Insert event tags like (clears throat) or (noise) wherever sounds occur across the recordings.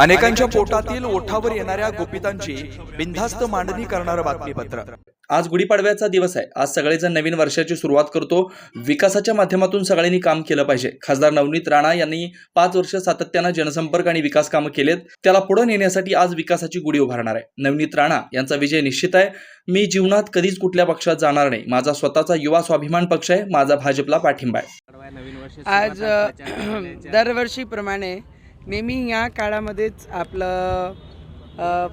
अनेकांच्या पोटातील ओठावर येणाऱ्या गोपितांची बिनधास्त मांडणी करणारं बातमीपत्र. आज गुढीपाडव्याचा दिवस आहे. आज सगळेजण नवीन वर्षाची सुरुवात करतो. विकासाच्या माध्यमातून सगळ्यांनी काम केलं पाहिजे. खासदार नवनीत राणा यांनी पाच वर्ष सातत्यानं जनसंपर्क आणि विकास कामं केलेत. त्याला पुढे नेण्यासाठी आज विकासाची गुढी उभारणार आहे. नवनीत राणा यांचा विजय निश्चित आहे. मी जीवनात कधीच कुठल्या पक्षात जाणार नाही. माझा स्वतःचा युवा स्वाभिमान पक्ष आहे. माझा भाजपला पाठिंबा आहे. आज (clears throat) दरवर्षीप्रमाणे नेहमी या काळामध्येच आपलं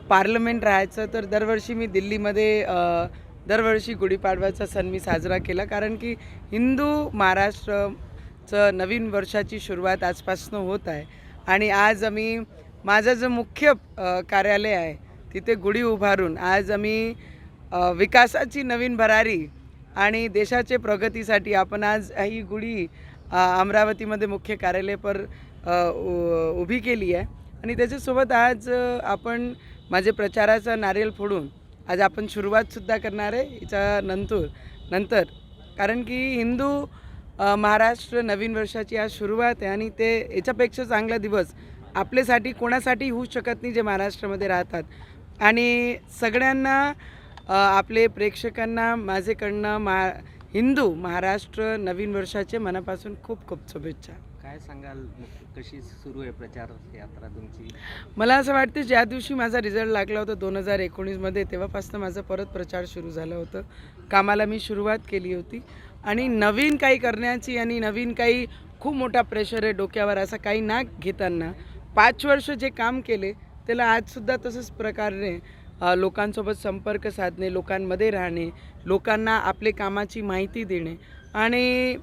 पार्लमेंट राहायचं तर दरवर्षी मी दिल्लीमध्ये दरवर्षी गुढीपाडव्याचा सण मी साजरा केला. कारण की हिंदू महाराष्ट्रचं नवीन वर्षाची सुरुवात आजपासून होत आहे. आणि आज आम्ही माझं जे मुख्य कार्यालय आहे तिथे गुढी उभारून आज आम्ही विकासाची नवीन भरारी आणि देशाचे प्रगतीसाठी आपण आज ही गुढी अमरावतीमध्ये मुख्य कार्यालय पर उभी केली आहे. आणि त्याच्यासोबत आज आपण माझे प्रचाराचा नारियल फोडून आज आपण सुरुवातसुद्धा करणार आहे याच्या नंतर नंतर. कारण की हिंदू महाराष्ट्र नवीन वर्षाची आज सुरुवात आहे आणि ते याच्यापेक्षा चांगला दिवस आपल्यासाठी कोणासाठी होऊ शकत नाही जे महाराष्ट्रामध्ये राहतात. आणि सगळ्यांना आपले प्रेक्षकांना माझेकडनं मा हिंदू महाराष्ट्र नवीन वर्षाचे मनापासून खूप खूप शुभेच्छा. काय सांगाल? कशी सुरू आहे प्रचार यात्रा तुमची? मला असं वाटतं ज्या दिवशी माझा रिझल्ट लागला होता दोन हजार एकोणीसमध्ये तेव्हापासून माझं परत प्रचार सुरू झाला होतं. कामाला मी सुरुवात केली होती. आणि नवीन काही करण्याची आणि नवीन काही खूप मोठा प्रेशर आहे डोक्यावर असा काही ना घेताना पाच वर्ष जे काम केले त्याला आजसुद्धा तसंच प्रकारे लोकांसोबत संपर्क साधणे लोकांमध्ये राहणे लोकांना आपले कामाची माहिती देणे. आणि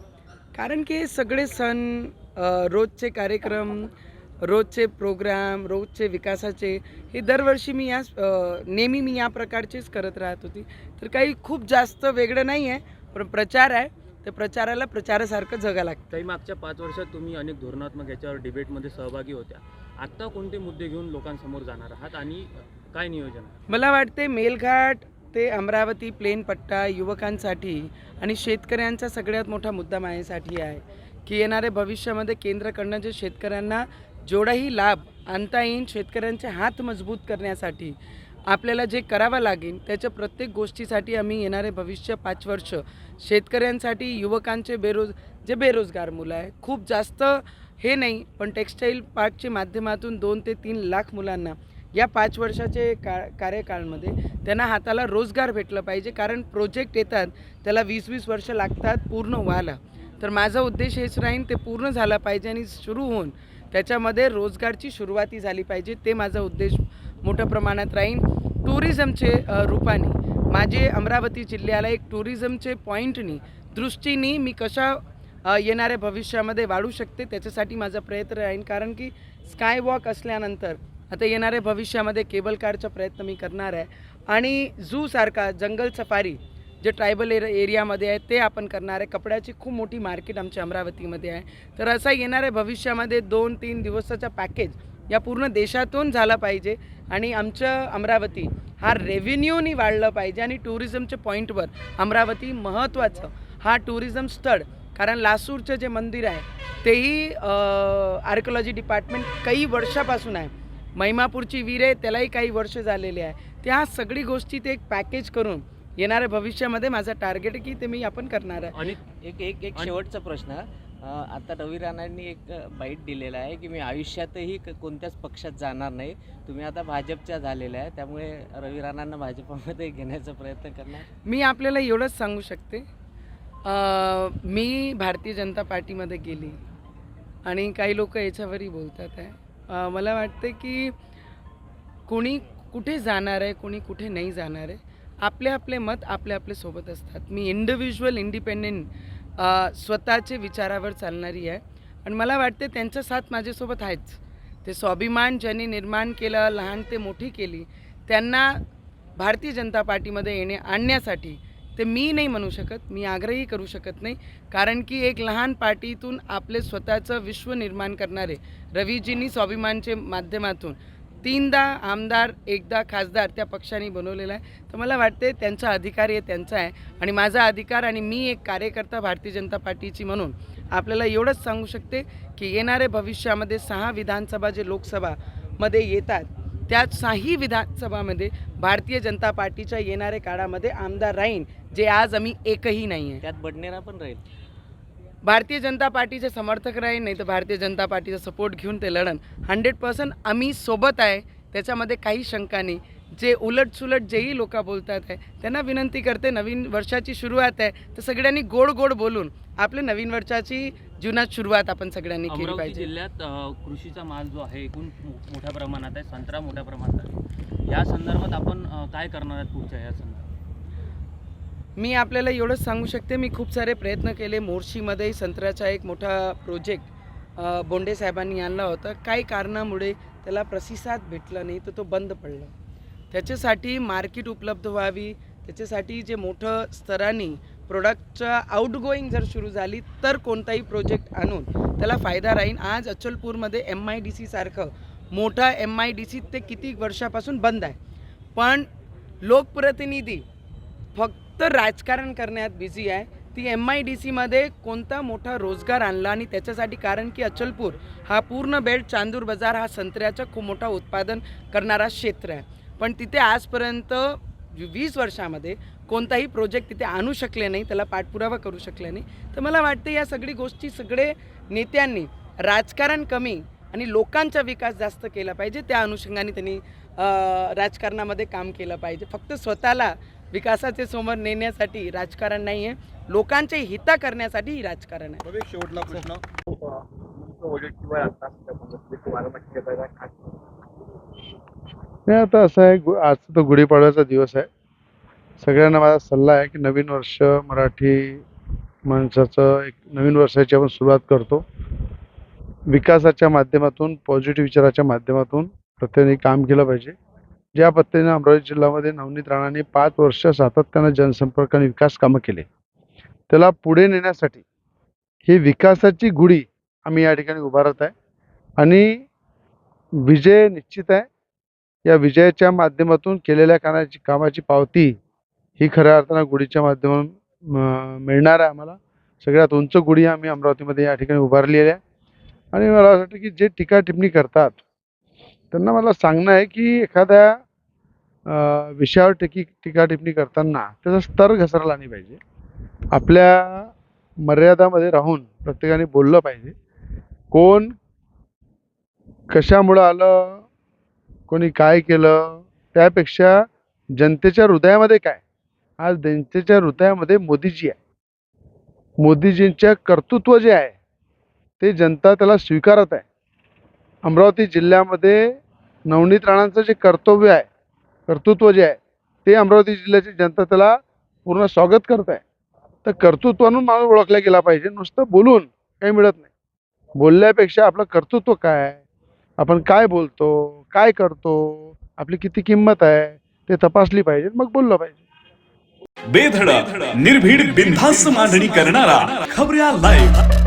कारण की हे सगळे सण रोजचे कार्यक्रम रोजचे प्रोग्राम रोजचे विकासाचे हे दरवर्षी मी या नेहमी मी या प्रकारचेच करत राहत होती. तर काही खूप जास्त वेगळं नाही आहे पण प्रचार आहे. तर प्रचाराला प्रचारासारखं जगा लागतं. काही मागच्या पाच वर्षात तुम्ही अनेक धोरणात्मक याच्यावर डिबेटमध्ये सहभागी होत्या. आत्ता कोणते मुद्दे घेऊन लोकांसमोर जाणार आहात आणि काय नियोजन आहे? मला वाटते मेलघाट ते अमरावती प्लेन पट्टा युवकांसाठी आणि शेतकऱ्यांचा सगळ्यात मोठा मुद्दा माझ्यासाठी आहे. की येणाऱ्या भविष्यामध्ये केंद्राकडनं जे शेतकऱ्यांना जेवढाही लाभ आणता येईल शेतकऱ्यांचे हात मजबूत करण्यासाठी आपल्याला जे करावं लागेल त्याच्या प्रत्येक गोष्टीसाठी आम्ही येणारे भविष्य पाच वर्ष. शेतकऱ्यांसाठी युवकांचे बेरोज जे बेरोजगार मुलं आहे खूप जास्त हे नाही पण टेक्स्टाईल पार्कच्या माध्यमातून दोन ते तीन लाख मुलांना या पाच वर्षाचे का कार्यकाळमध्ये त्यांना हाताला रोजगार भेटलं पाहिजे कारण प्रोजेक्ट येतात त्याला वीस वीस वर्ष लागतात पूर्ण व्हायला. तर माझा उद्देश हेच राहीन ते पूर्ण झाला पाहिजे आणि सुरू होऊन त्याच्यामध्ये रोजगारची सुरुवाती झाली पाहिजे ते माझा उद्देश मोठ्या प्रमाणात राहीन. टुरिझमचे रूपाने माझे अमरावती जिल्ह्याला एक टुरिझमचे पॉईंटनी दृष्टीने मी कशा येणाऱ्या भविष्यामध्ये वाढू शकते त्याच्यासाठी माझा प्रयत्न राहीन. कारण की स्काय वॉक असल्यानंतर आता येणाऱ्या भविष्यामध्ये केबल कारचा प्रयत्न मी करणार आहे. आणि झूसारखा जंगल सफारी जे ट्रायबल एरि एरियामध्ये आहे ते आपण करणार आहे. कपड्याची खूप मोठी मार्केट आमच्या अमरावतीमध्ये आहे. तर असा येणाऱ्या भविष्यामध्ये दोन तीन दिवसाचा पॅकेज या पूर्ण देशातून झाला पाहिजे आणि आमचं अमरावती हा रेव्हेन्यूनी वाढलं पाहिजे आणि टुरिझमच्या पॉईंटवर अमरावती महत्त्वाचं हा टुरिझम स्थळ कारण लासूरचं जे मंदिर आहे तेही आर्किओलॉजी डिपार्टमेंट काही वर्षापासून आहे. महिमापूरची वीर आहे त्यालाही काही वर्ष झालेले आहे. त्या सगळी गोष्टी ते एक पॅकेज करून येणाऱ्या भविष्यामध्ये माझा टार्गेट आहे की ते मी आपण करणार आहे. आणि एक एक एक शेवटचा प्रश्न आता रवी राणांनी एक बाईट दिलेला आहे की मी आयुष्यातही क- कोणत्याच पक्षात जाणार नाही. तुम्ही आता भाजपच्या झालेल्या आहे त्यामुळे रवी राणांना भाजपमध्ये घेण्याचा प्रयत्न करणार? मी आपल्याला एवढंच सांगू शकते. अं, मी भारतीय जनता पार्टीमध्ये गेली आणि काही लोक याच्यावरही बोलतात आहे. मला वाटते की कोणी कुठे जाणार आहे कोणी कुठे नाही जाणार आहे आपले आपले मत आपले आपले सोबत असतात. मी इंडिव्हिज्युअल इंडिपेंडेंट स्वतःचे विचारावर चालणारी आहे. आणि मला वाटते त्यांचा साथ माझ्यासोबत आहेच. ते स्वाभिमान ज्यांनी निर्माण केलं लहान ते मोठी केली त्यांना भारतीय जनता पार्टीमध्ये येणे आणण्यासाठी ते मी नाही म्हणू शकत मी आग्रही करू शकत नाही. कारण की एक लहान पार्टीतून आपले स्वतःचं विश्व निर्माण करणारे रवीजींनी स्वाभिमानचे माध्यमातून तीनदा आमदार एकदा खासदार त्या पक्षाने बनवलेला आहे. तर मला वाटते त्यांचा अधिकार हे त्यांचा आहे. आणि माझा अधिकार आणि मी एक कार्यकर्ता भारतीय जनता पार्टीची म्हणून आपल्याला एवढंच सांगू शकते की येणाऱ्या भविष्यामध्ये सहा विधानसभा जे लोकसभामध्ये येतात त्या साही विधानसभामध्ये भारतीय जनता पार्टीच्या येणाऱ्या काळामध्ये आमदार राहीन जे आज आम्ही एकही नाही आहे त्यात बडनेरा पण राहील. भारतीय जनता पार्टीचे समर्थक राहील नाही तर भारतीय जनता पार्टीचा सपोर्ट घेऊन ते लढण हंड्रेड पर्सेंट आम्ही सोबत आहे त्याच्यामध्ये काही शंका नाही. जे उलटसुलट जेही लोक बोलतात आहे त्यांना विनंती करते नवीन वर्षाची सुरुवात आहे तर सगळ्यांनी गोड गोड बोलून आपल्या नवीन वर्षाची जीवनात सुरुवात आपण सगळ्यांनी केली पाहिजे. जिल्ह्यात कृषीचा माल जो आहे एकूण मोठ्या प्रमाणात आहे संत्रा मोठ्या प्रमाणात आहे. या संदर्भात आपण काय करणार आहात पुढच्या या संदर्भात? मी आपल्याला एवढंच सांगू शकते मी खूप सारे प्रयत्न केले. मोर्शीमध्ये संत्र्याचा एक मोठा प्रोजेक्ट बोंडे साहेबांनी आणला होता. काही कारणामुळे त्याला प्रतिसाद भेटला नाही तर तो बंद पडला. त्याच्यासाठी मार्केट उपलब्ध व्हावी त्याच्यासाठी जे मोठं स्तराने प्रोडक्टच्या आउटगोईंग जर सुरू झाली तर कोणताही प्रोजेक्ट आणून त्याला फायदा राहील आज अचलपूरमध्ये एम आय डी सीसारखं मोठा एम आय डी सी ते किती वर्षापासून बंद आहे. पण लोकप्रतिनिधी फक्त तर राजकारण करण्यात बिझी आहे. ती एम आय डी सीमध्ये कोणता मोठा रोजगार आणला आणि त्याच्यासाठी कारण की अचलपूर हा पूर्ण बेल्ट चांदूर बाजार हा संत्र्याचं खूप मोठा उत्पादन करणारा क्षेत्र आहे. पण तिथे आजपर्यंत वीस वर्षामध्ये कोणताही प्रोजेक्ट तिथे आणू शकले नाही त्याला पाठपुरावा करू शकले नाही. तर मला वाटते या सगळी गोष्टी सगळे नेत्यांनी राजकारण कमी आणि लोकांचा विकास जास्त केला पाहिजे. त्या अनुषंगाने त्यांनी राजकारणामध्ये काम केलं पाहिजे. फक्त स्वतःला विकासाचे समोर नेण्यासाठी राजकारण नाही आहे लोकांचे हिता करण्यासाठी ही राजकारण आहे. शेवटला प्रश्न? नाही आता असं आहे गु- आज तर गुढीपाडव्याचा दिवस आहे. सगळ्यांना माझा सल्ला आहे की नवीन वर्ष मराठी माणसाचं एक नवीन वर्षाची आपण सुरुवात करतो. विकासाच्या माध्यमातून पॉझिटिव्ह विचाराच्या माध्यमातून प्रत्येकाने काम केलं पाहिजे. ज्या पद्धतीने अमरावती जिल्ह्यामध्ये नवनीत राणाने पाच वर्ष सातत्यानं जनसंपर्क आणि विकास कामं केले. त्याला पुढे नेण्यासाठी ही विकासाची गुढी आम्ही या ठिकाणी उभारत आहे. आणि विजय निश्चित आहे. या विजयाच्या माध्यमातून केलेल्या कामाची कामाची पावती ही खऱ्या अर्थानं गुढीच्या माध्यमातून मिळणार आहे आम्हाला. सगळ्यात उंच गुढी आम्ही अमरावतीमध्ये या ठिकाणी उभारलेली आहे. आणि मला असं वाटतं की जे टीका टिप्पणी करतात त्यांना मला सांगणं आहे की एखाद्या विषयावर टिकी टीका टिप्पणी करताना त्याचा स्तर घसरला नाही पाहिजे. आपल्या मर्यादामध्ये राहून प्रत्येकाने बोललं पाहिजे. कोण कशामुळं आलं कोणी काय केलं त्यापेक्षा जनतेच्या हृदयामध्ये काय? आज जनतेच्या हृदयामध्ये मोदीजी आहे. मोदीजींच्या कर्तृत्व जे आहे ते जनता त्याला स्वीकारत आहे. अमरावती जिल्ह्यामध्ये नवनीत राणांचं जे कर्तव्य आहे कर्तृत्व जे आहे ते अमरावती जिल्ह्याची जनता त्याला पूर्ण स्वागत करत आहे तर कर्तृत्वानं माणूस ओळखला गेला पाहिजे नुसतं बोलून काही मिळत नाही. बोलल्यापेक्षा आपलं कर्तृत्व काय आपण काय बोलतो? काय करतो? आपली किती किंमत आहे? ते तपासली पाहिजे मग बोललं पाहिजे. बेधडक निर्भीड बिनधास्त मांडणी करणारा खबऱ्या लाईव्ह